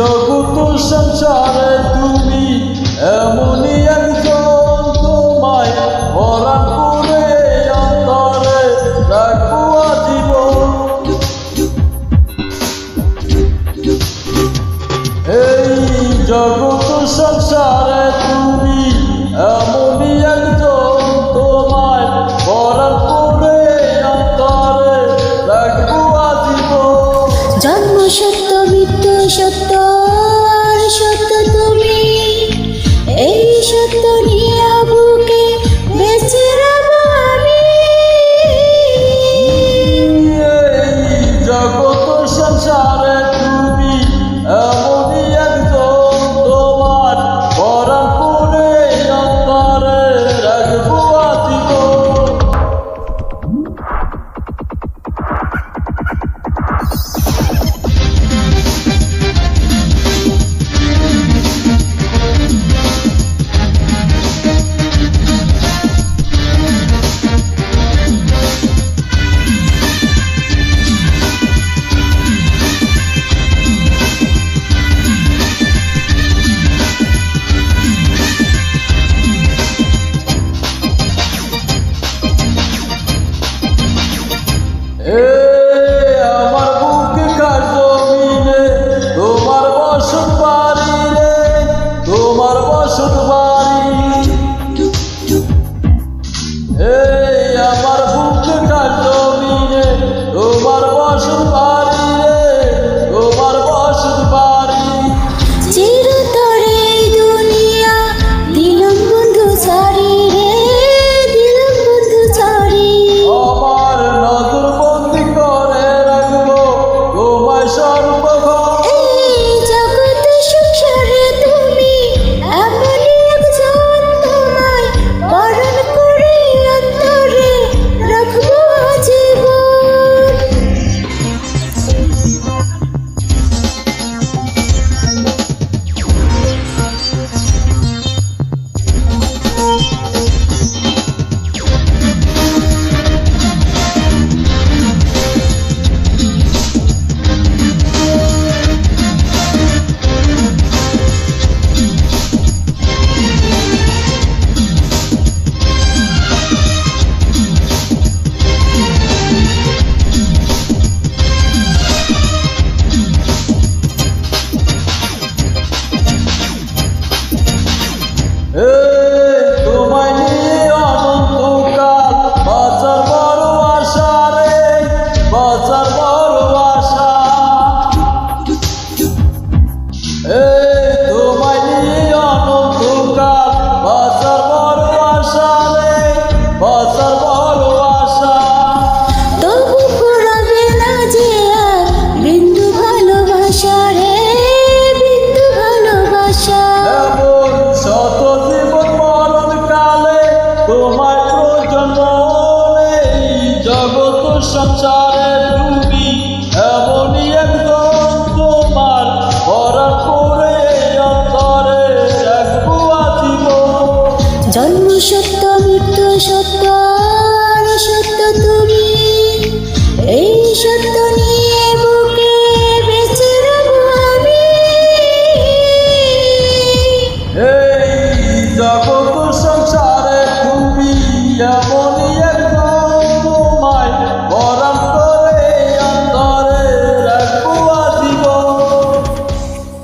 জগত সংসারে তুমি এমনই একজন তোমায় অরান করে অন্তরে রাখব আজীবন। এই জগত সংসারে তুমি এমনই একজন তোমায় অরান করে অন্তরে রাখব আজীবন। জন্ম সত্য সত্য আর সত্য তুমি জন্ম সত্য, মৃত্যু সত্য সত্য তুমি। এই সত্য নিয়ে বুকে বেঁচে আমি। এই জগৎ সংসারে তুমি এমন